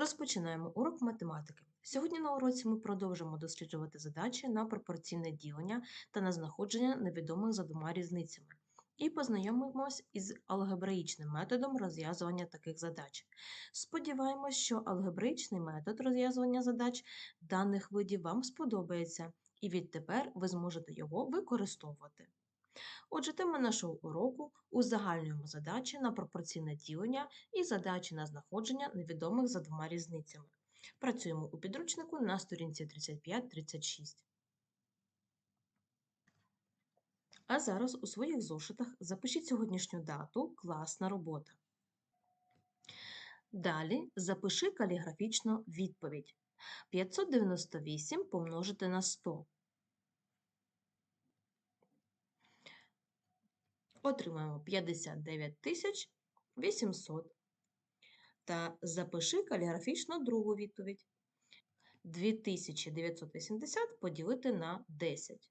Розпочинаємо урок математики. Сьогодні на уроці ми продовжимо досліджувати задачі на пропорційне ділення та на знаходження невідомих за двома різницями. І познайомимось із алгебраїчним методом розв'язування таких задач. Сподіваємось, що алгебраїчний метод розв'язування задач даних видів вам сподобається, і відтепер ви зможете його використовувати. Отже, тема нашого уроку узагальнюємо задачі на пропорційне ділення і задачі на знаходження невідомих за двома різницями. Працюємо у підручнику на сторінці 35-36. А зараз у своїх зошитах запишіть сьогоднішню дату класна робота. Далі запиши каліграфічно відповідь. 598 помножити на 100. Отримаємо 59 тисяч 800. Та запиши каліграфічно другу відповідь. 2980 поділити на 10.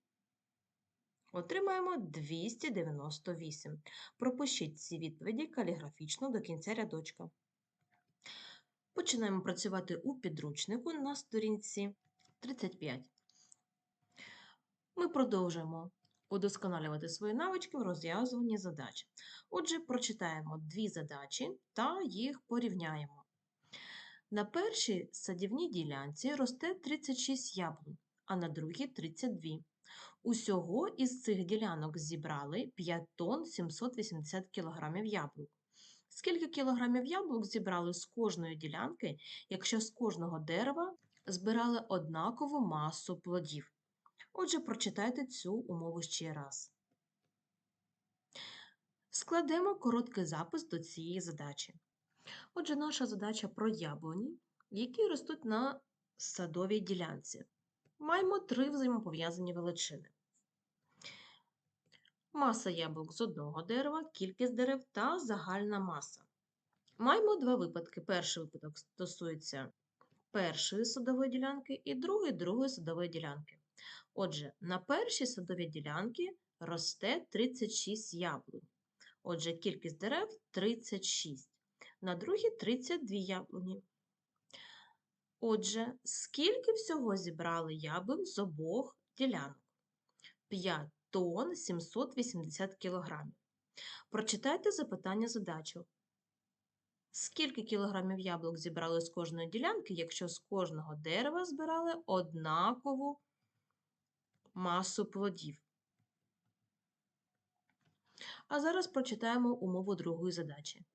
Отримаємо 298. Пропишіть ці відповіді каліграфічно до кінця рядочка. Починаємо працювати у підручнику на сторінці 35. Ми продовжуємо удосконалювати свої навички в розв'язуванні задач. Отже, прочитаємо дві задачі та їх порівняємо. На першій садівній ділянці росте 36 яблунь, а на другій 32. Усього із цих ділянок зібрали 5 тонн 780 кг яблук. Скільки кілограмів яблук зібрали з кожної ділянки, якщо з кожного дерева збирали однакову масу плодів? Отже, прочитайте цю умову ще раз. Складемо короткий запис до цієї задачі. Отже, наша задача про яблуні, які ростуть на садовій ділянці. Маємо три взаємопов'язані величини. Маса яблук з одного дерева, кількість дерев та загальна маса. Маємо два випадки. Перший випадок стосується першої садової ділянки і другої другої садової ділянки. Отже, на першій садовій ділянці росте 36 яблунь. Отже, кількість дерев 36. На другій 32 яблуні. Отже, скільки всього зібрали яблунь з обох ділянок? 5 тонн 780 кілограмів. Прочитайте запитання задачу. Скільки кілограмів яблук зібрали з кожної ділянки, якщо з кожного дерева збирали однакову масу плодів? А зараз прочитаємо умову другої задачі.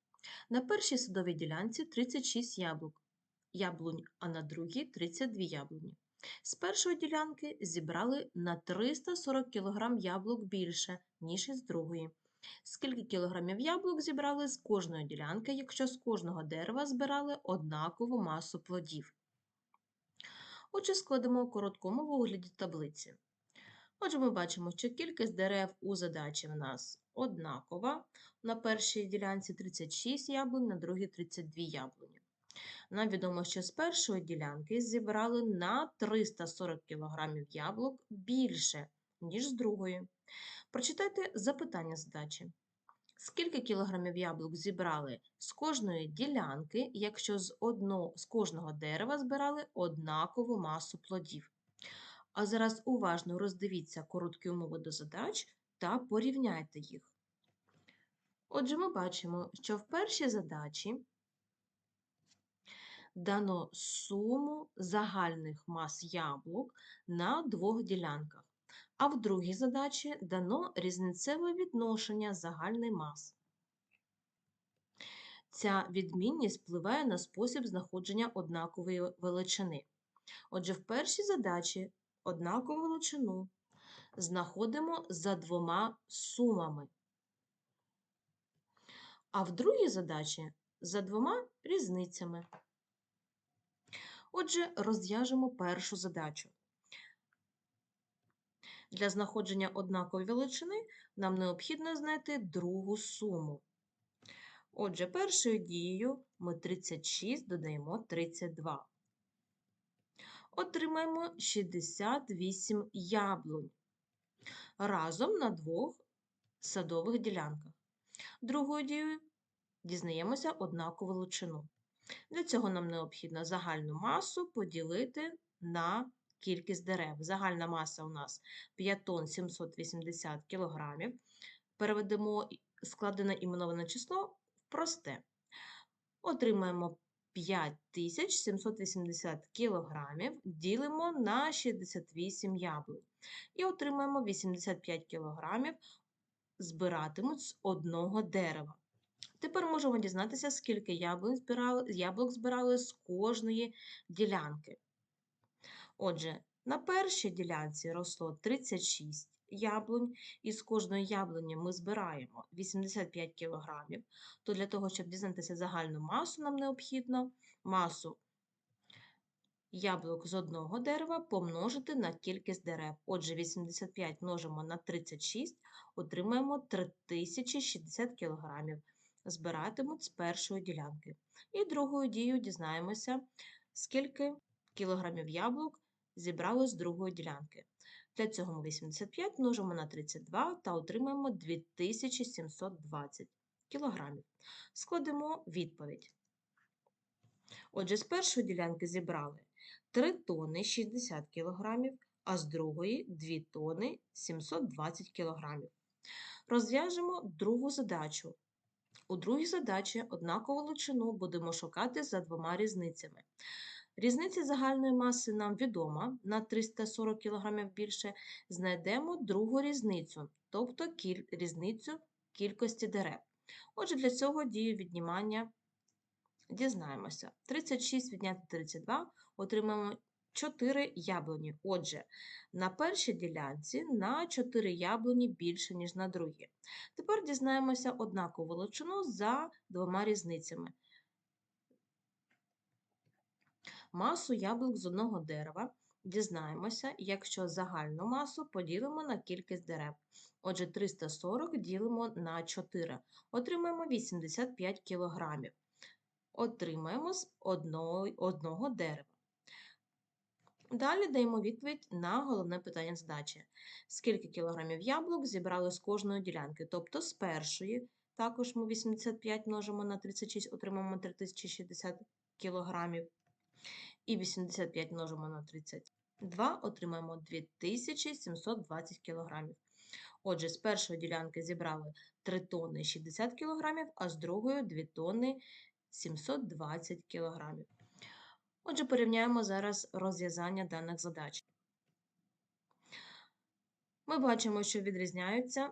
На першій садовій ділянці 36 яблук, яблунь, а на другій 32 яблуні. З першої ділянки зібрали на 340 кг яблук більше, ніж із другої. Скільки кілограмів яблук зібрали з кожної ділянки, якщо з кожного дерева збирали однакову масу плодів? Отже, складемо у вигляді таблиці. Отже, ми бачимо, що кількість дерев у задачі в нас однакова. На першій ділянці 36 яблунь, на другій 32 яблуні. Нам відомо, що з першої ділянки зібрали на 340 кг яблук більше, ніж з другої. Прочитайте запитання задачі. Скільки кілограмів яблук зібрали з кожної ділянки, якщо з, одно, з кожного дерева збирали однакову масу плодів? А зараз уважно роздивіться короткі умови до задач та порівняйте їх. Отже, ми бачимо, що в першій задачі дано суму загальних мас яблук на двох ділянках, а в другій задачі дано різницеве відношення загальний мас. Ця відмінність впливає на спосіб знаходження однакової величини. Отже, в першій задачі однакову величину знаходимо за двома сумами. А в другій задачі за двома різницями. Отже, розв'яжемо першу задачу. Для знаходження однакової величини нам необхідно знайти другу суму. Отже, першою дією ми 36 додаємо 32. Отримаємо 68 яблунь разом на двох садових ділянках. Другою дією дізнаємося однакову величину. Для цього нам необхідно загальну масу поділити на кількість дерев. Загальна маса у нас 5 тонн 780 кілограмів. Переведемо складене іменоване число в просте. Отримаємо 5780 кілограмів, ділимо на 68 яблунь. І отримаємо 85 кілограмів, збиратимуть з одного дерева. Тепер можемо дізнатися, скільки яблук збирали, яблук збирали з кожної ділянки. Отже, на першій ділянці росло 36 яблунь, і з кожної яблуні ми збираємо 85 кілограмів. То для того, щоб дізнатися загальну масу, нам необхідно масу яблук з одного дерева помножити на кількість дерев. Отже, 85 множимо на 36, отримаємо 3060 кілограмів. Збиратимуть з першої ділянки. І другою дією дізнаємося, скільки кілограмів яблук зібрали з другої ділянки. Для цього ми 85 множимо на 32 та отримаємо 2720 кілограмів. Складемо відповідь. Отже, з першої ділянки зібрали 3 тони 60 кілограмів, а з другої 2 тони 720 кілограмів. Розв'яжемо другу задачу. У другій задачі однакову величину будемо шукати за двома різницями. Різниця загальної маси нам відома на 340 кг більше. Знайдемо другу різницю, тобто кіль... різницю кількості дерев. Отже, для цього дію віднімання дізнаємося. 36 відняти 32 отримаємо 4 яблуні. Отже, на першій ділянці на 4 яблуні більше, ніж на другій. Тепер дізнаємося однакову величину за двома різницями. Масу яблук з одного дерева дізнаємося, якщо загальну масу поділимо на кількість дерев. Отже, 340 ділимо на 4. Отримаємо 85 кілограмів. Отримаємо з одного, одного дерева. Далі даємо відповідь на головне питання задачі. Скільки кілограмів яблук зібрали з кожної ділянки? Тобто з першої, також ми 85 множимо на 36, отримаємо 3060 кілограмів. І 85 множимо на 32, отримаємо 2720 кілограмів. Отже, з першої ділянки зібрали 3 тонни 60 кілограмів, а з другої 2 тонни 720 кілограмів. Отже, порівняємо зараз розв'язання даних задач. Ми бачимо, що відрізняються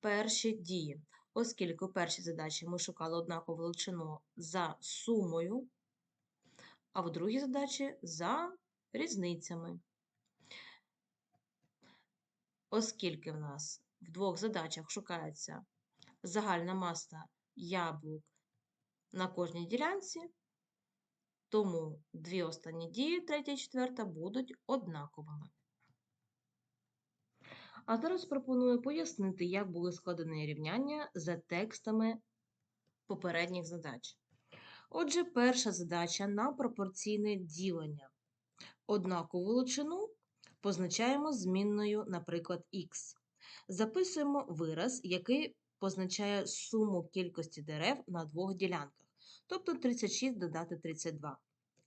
перші дії, оскільки у першій задачі ми шукали однакову величину за сумою, а в другій задачі за різницями. Оскільки в нас в двох задачах шукається загальна маса яблук на кожній ділянці, тому дві останні дії, третя і четверта, будуть однаковими. А зараз пропоную пояснити, як були складені рівняння за текстами попередніх задач. Отже, перша задача на пропорційне ділення. Однакову величину позначаємо змінною, наприклад, х. Записуємо вираз, який позначає суму кількості дерев на двох ділянках, тобто 36 додати 32.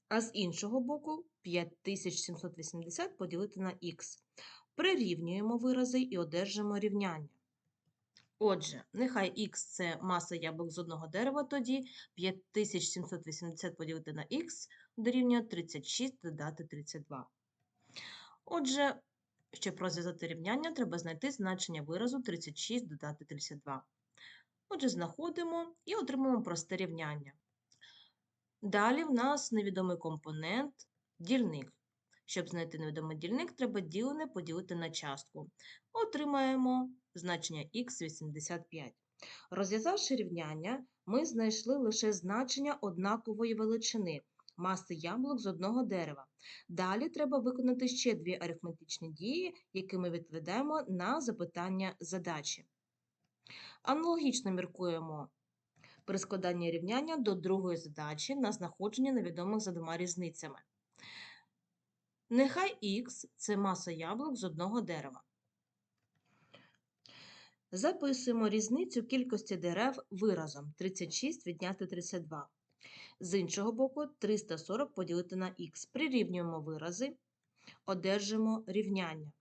А з іншого боку 5780 поділити на х. Прирівнюємо вирази і одержимо рівняння. Отже, нехай х це маса яблук з одного дерева, тоді 5780 поділити на х дорівнює 36 додати 32. Отже, щоб розв'язати рівняння, треба знайти значення виразу 36 додати 32. Отже, знаходимо і отримуємо просте рівняння. Далі в нас невідомий компонент дільник. Щоб знайти невідомий дільник, треба ділене поділити на частку. Отримаємо значення х 85. Розв'язавши рівняння, ми знайшли лише значення однакової величини маси яблук з одного дерева. Далі треба виконати ще дві арифметичні дії, якими відповідаємо на запитання задачі. Аналогічно міркуємо при складанні рівняння до другої задачі на знаходження невідомих за двома різницями. Нехай х це маса яблук з одного дерева. Записуємо різницю кількості дерев виразом 36 відняти 32. З іншого боку, 340 поділити на х. Прирівнюємо вирази, одержимо рівняння.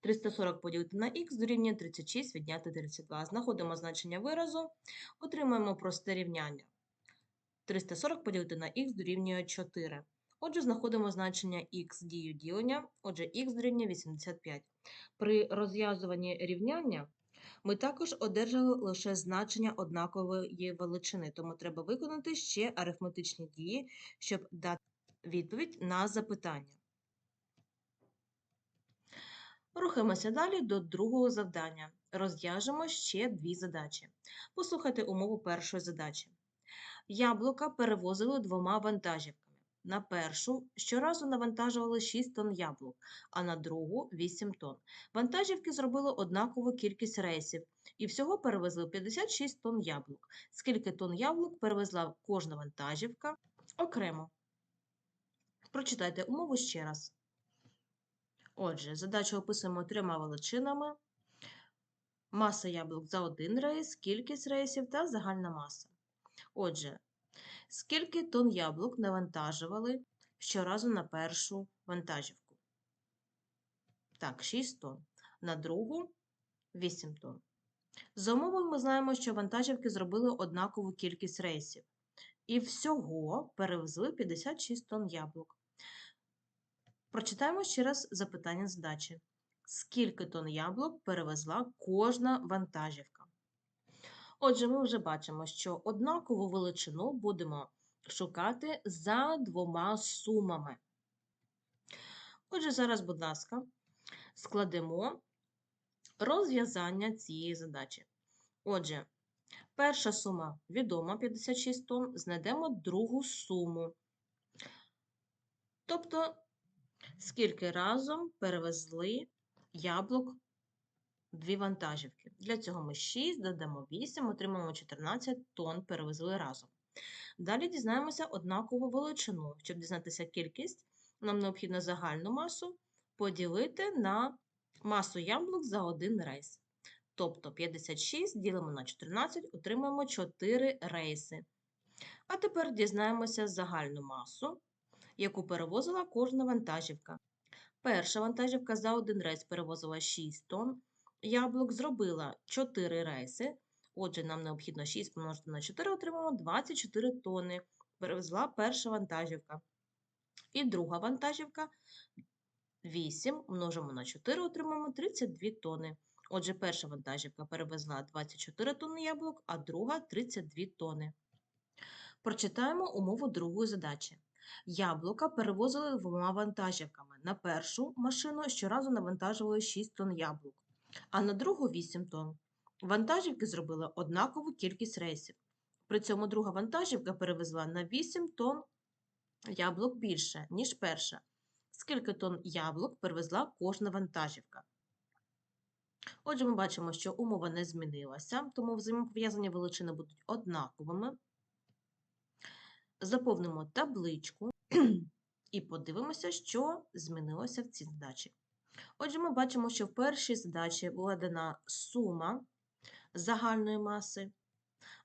340 поділити на х дорівнює 36 відняти 32. Знаходимо значення виразу, отримаємо просте рівняння. 340 поділити на х дорівнює 4. Отже, знаходимо значення х дію ділення, отже, х дорівнює 85. При розв'язуванні рівняння ми також одержали лише значення однакової величини, тому треба виконати ще арифметичні дії, щоб дати відповідь на запитання. Рухаємося далі до другого завдання. Розв'яжемо ще дві задачі. Послухайте умову першої задачі. Яблука перевозили двома вантажівками. На першу щоразу навантажували 6 тонн яблук, а на другу 8 тонн. Вантажівки зробили однакову кількість рейсів і всього перевезли 56 тонн яблук. Скільки тонн яблук перевезла кожна вантажівка окремо. Прочитайте умову ще раз. Отже, задачу описуємо трьома величинами. Маса яблук за один рейс, кількість рейсів та загальна маса. Отже, скільки тонн яблук навантажували щоразу на першу вантажівку? Так, 6 тонн. На другу 8 тонн. За умовою ми знаємо, що вантажівки зробили однакову кількість рейсів. І всього перевезли 56 тонн яблук. Прочитаємо ще раз запитання задачі. Скільки тонн яблук перевезла кожна вантажівка? Отже, ми вже бачимо, що однакову величину будемо шукати за двома сумами. Отже, зараз, будь ласка, складемо розв'язання цієї задачі. Отже, перша сума відома 56 тонн, знайдемо другу суму. Тобто, скільки разом перевезли яблук дві вантажівки. Для цього ми 6 додамо 8, отримаємо 14 тонн перевезли разом. Далі дізнаємося однакову величину. Щоб дізнатися кількість, нам необхідно загальну масу поділити на масу яблук за один рейс. Тобто 56 ділимо на 14, отримаємо 4 рейси. А тепер дізнаємося загальну масу, яку перевозила кожна вантажівка. Перша вантажівка за один рейс перевозила 6 тонн. Яблук зробила 4 рейси. Отже, нам необхідно 6 помножити на 4, отримаємо 24 тонни. Перевезла перша вантажівка. І друга вантажівка 8 множимо на 4, отримаємо 32 тонни. Отже, перша вантажівка перевезла 24 тонни яблук, а друга 32 тонни. Прочитаємо умову другої задачі. Яблука перевозили двома вантажівками. На першу машину щоразу навантажували 6 тонн яблук, а на другу 8 тонн. Вантажівки зробили однакову кількість рейсів. При цьому друга вантажівка перевезла на 8 тонн яблук більше, ніж перша. Скільки тонн яблук перевезла кожна вантажівка? Отже, ми бачимо, що умова не змінилася, тому взаємопов'язані величини будуть однаковими. Заповнимо табличку і подивимося, що змінилося в цій задачі. Отже, ми бачимо, що в першій задачі була дана сума загальної маси,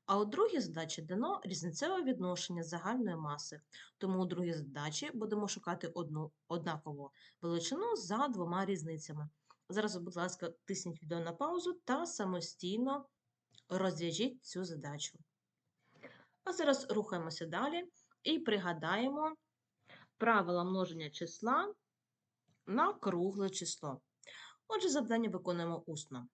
а у другій задачі дано різницеве відношення загальної маси. Тому у другій задачі будемо шукати одну однакову величину за двома різницями. Зараз, будь ласка, тисніть відео на паузу та самостійно розв'яжіть цю задачу. А зараз рухаємося далі і пригадаємо правила множення числа на кругле число. Отже, завдання виконуємо усно.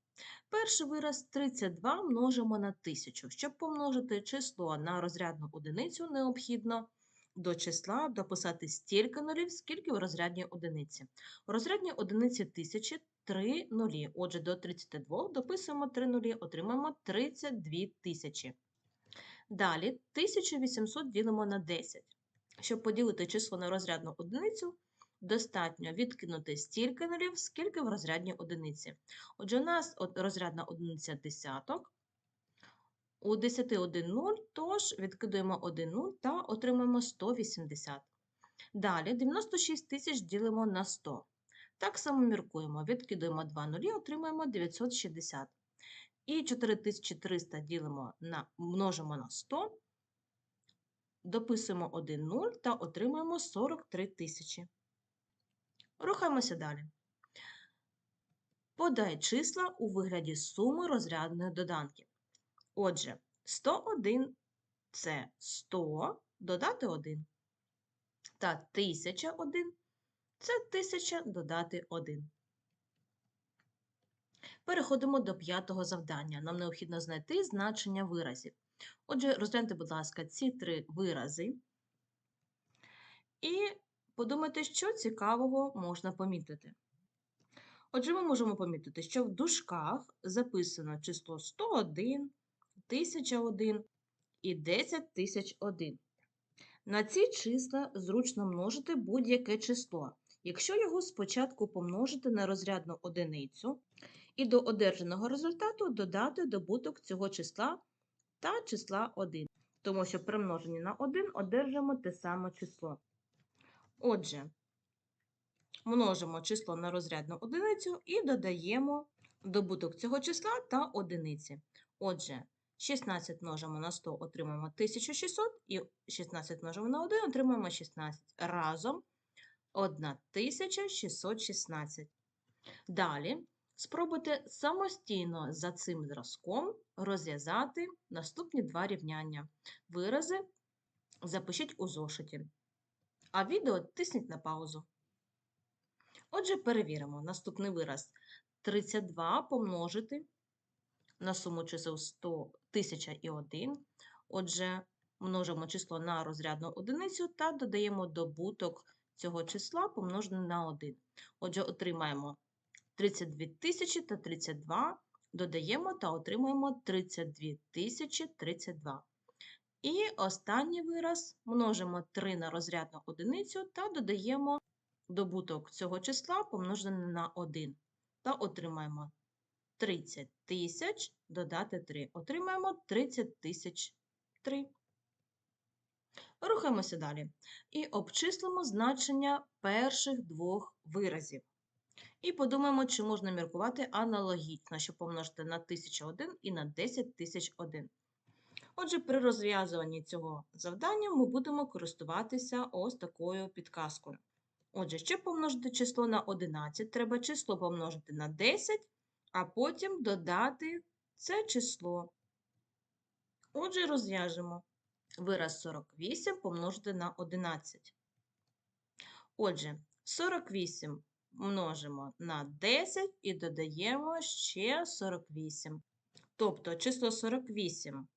Перший вираз 32 множимо на 1000. Щоб помножити число на розрядну одиницю, необхідно до числа дописати стільки нулів, скільки в розрядній одиниці. У розрядній одиниці 1000 – 3 нулі. Отже, до 32 дописуємо 3 нулі, отримаємо 32 тисячі. Далі 1800 ділимо на 10. Щоб поділити число на розрядну одиницю, достатньо відкинути стільки нулів, скільки в розрядній одиниці. Отже, у нас розрядна одиниця десяток. У 10 1 0, тож відкидуємо 1 0 та отримаємо 180. Далі 96 тисяч ділимо на 100. Так само міркуємо, відкидуємо 2 нулі, отримаємо 960. І 4300 ділимо на, множимо на 100. дописуємо 1 0 та отримаємо 43 тисячі. Рухаємося далі. Подай числа у вигляді суми розрядних доданків. Отже, 101 – це 100 додати 1. Та 1001 – це 1000 додати 1. Переходимо до п'ятого завдання. Нам необхідно знайти значення виразів. Отже, розгляньте, будь ласка, ці три вирази. І подумайте, що цікавого можна помітити. Отже, ми можемо помітити, що в дужках записано число 101, 1001 і 10001. На ці числа зручно множити будь-яке число, якщо його спочатку помножити на розрядну одиницю і до одержаного результату додати добуток цього числа та числа 1, тому що при множенні на 1 одержимо те саме число. Отже, множимо число на розрядну одиницю і додаємо добуток цього числа та одиниці. Отже, 16 множимо на 100 отримаємо 1600 і 16 множимо на 1 отримаємо 16. Разом 1616. Далі спробуйте самостійно за цим зразком розв'язати наступні два рівняння. Вирази запишіть у зошиті, а відео тисніть на паузу. Отже, перевіримо. Наступний вираз 32 помножити на суму чисел 100, 1001. Отже, множимо число на розрядну одиницю та додаємо добуток цього числа помножене на 1. Отже, отримаємо 32 тисячі та 32, додаємо та отримуємо 32 тисячі 32. І останній вираз множимо 3 на розрядну одиницю та додаємо добуток цього числа помножене на 1. Та отримаємо 30 тисяч додати 3. Отримаємо 30 тисяч 3. Рухаємося далі. І обчислимо значення перших двох виразів. І подумаємо, чи можна міркувати аналогічно, щоб помножити на 1001 і на 10001. Отже, при розв'язуванні цього завдання ми будемо користуватися ось такою підказкою. Отже, щоб помножити число на 11, треба число помножити на 10, а потім додати це число. Отже, розв'яжемо. Вираз 48 помножити на 11. Отже, 48 множимо на 10 і додаємо ще 48. Тобто число 48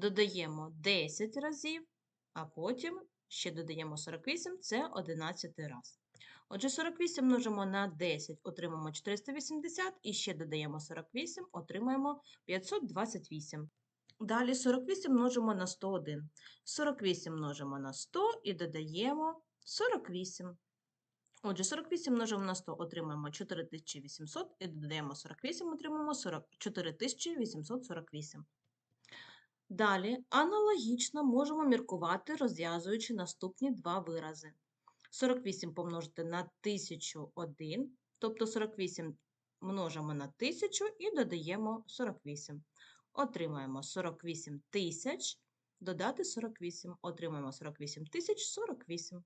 додаємо 10 разів, а потім ще додаємо 48 це 11 раз. Отже, 48 множимо на 10, отримаємо 480 і ще додаємо 48, отримаємо 528. Далі 48 множимо на 101. 48 множимо на 100 і додаємо 48. Отже, 48 множимо на 100 отримаємо 4800 і додаємо 48, отримаємо 4848. Далі аналогічно можемо міркувати, розв'язуючи наступні два вирази. 48 помножити на 1001, тобто 48 множимо на 1000 і додаємо 48. Отримаємо 48 тисяч, додати 48, отримаємо 48 тисяч 48.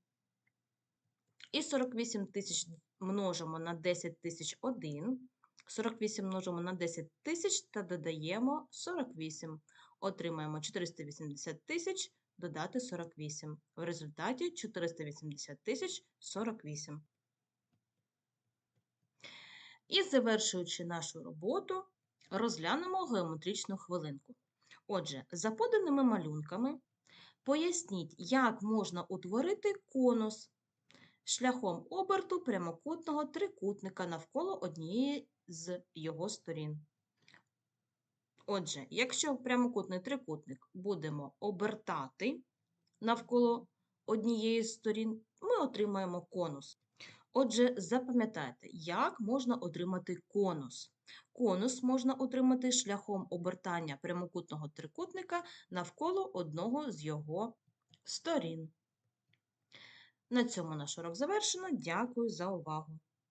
І 48 тисяч множимо на 10 тисяч 1. 48 множимо на 10 тисяч та додаємо 48. Отримаємо 480 тисяч, додати 48. В результаті 480 тисяч 48. І завершуючи нашу роботу, розглянемо геометричну хвилинку. Отже, за поданими малюнками поясніть, як можна утворити конус шляхом оберту прямокутного трикутника навколо однієї з його сторін. Отже, якщо прямокутний трикутник будемо обертати навколо однієї з сторін, ми отримаємо конус. Отже, запам'ятайте, як можна отримати конус. Конус можна отримати шляхом обертання прямокутного трикутника навколо одного з його сторін. На цьому наш урок завершено. Дякую за увагу!